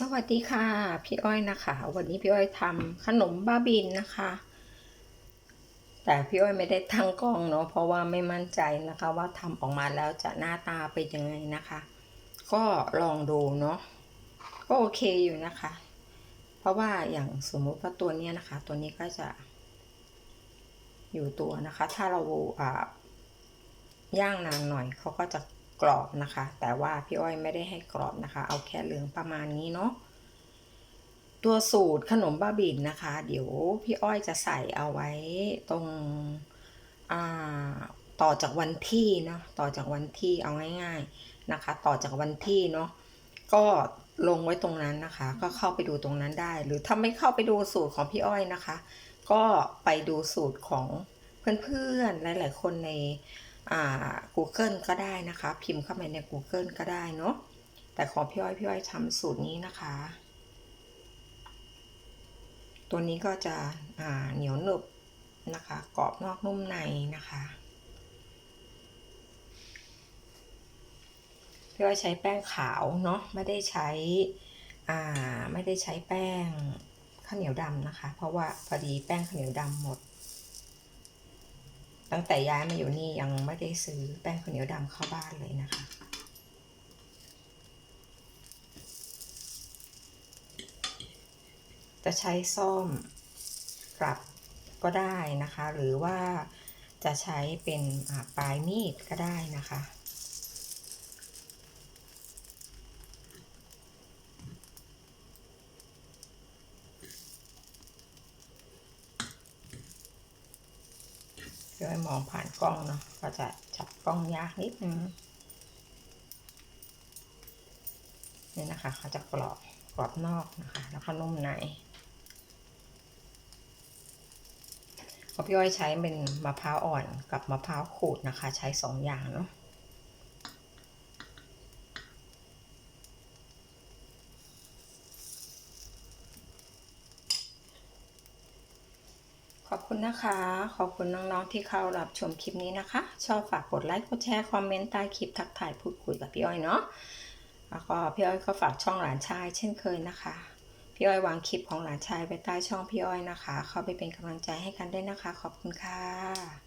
สวัสดีค่ะ พี่อ้อยนะคะ วันนี้พี่อ้อยทำขนมบ้าบินนะคะ แต่พี่อ้อยไม่ได้ทั้งกล้องเนาะเพราะว่าไม่มั่นใจนะคะว่าทำออกมาแล้วจะหน้าตาเป็นยังไงนะคะ ก็ลองดูเนาะก็โอเคอยู่นะคะ เพราะว่าอย่างสมมุติว่าตัวเนี้ยนะคะ ตัวนี้ก็จะ อยู่ตัวนะคะ ถ้าเราอ่าย่างนานหน่อยเขาก็จะ กรอบนะคะ แต่ว่าพี่อ้อยไม่ได้ให้กรอบนะคะ เอาแค่เหลืองประมาณนี้เนาะตัวสูตรขนมบ้าบินนะคะ เดี๋ยวพี่อ้อยจะใส่เอาไว้ตรงต่อจากวันที่เนาะต่อจากวันที่เอาง่าย ๆนะคะ ต่อจากวันที่เนาะก็ลงไว้ตรงนั้นนะคะ ก็เข้าไปดูตรงนั้นได้ หรือถ้าไม่เข้าไปดูสูตรของพี่อ้อยนะคะ ก็ไปดูสูตรของเพื่อนๆหลายๆคนใน Google ก็ได้นะคะ พิมพ์เข้าไปใน Google ก็ได้เนาะแต่ของพี่อ้อยพี่อ้อยทำสูตรนี้นะคะ ตัวนี้ก็จะเหนียวหนึบนะคะกรอบนอกนุ่มในนะคะพี่อ้อยใช้แป้งขาวเนาะไม่ได้ใช้ไม่ได้ใช้แป้งข้าวเหนียวดำนะคะ เพราะว่าพอดีแป้งข้าวเหนียวดำหมด ตั้งแต่ย้ายมาอยู่นี่ยังไม่ได้ซื้อแป้งข้าวเหนียวดำเข้าบ้านเลยนะคะ จะใช้ส้อมกลับก็ได้นะคะ หรือว่าจะใช้เป็นปลายมีดก็ได้นะคะ เดี๋ยมองผ่านกล้องเนาะก็จะจับกล้องยากนิดนึงนี่นะคะเขาจะกรอบกรอบนอกนะคะ แล้วก็นุ่มในพี่อ้อยใช้เป็นมะพร้าวอ่อนกับมะพร้าวขูดนะคะ ใช้สองอย่างเนาะ ขอบคุณนะคะ ขอบคุณน้องๆที่เข้ารับชมคลิปนี้นะคะ ชอบฝากกดไลค์ กดแชร์ คอมเมนต์ใต้คลิปทักทายพูดคุยกับพี่อ้อยเนาะ แล้วก็พี่อ้อยก็ฝากช่องหลานชาย เช่นเคยนะคะ พี่อ้อยวางคลิปของหลานชายไว้ใต้ช่องพี่อ้อยนะคะ เข้าไปเป็นกำลังใจให้กันด้วยนะคะ ขอบคุณค่ะ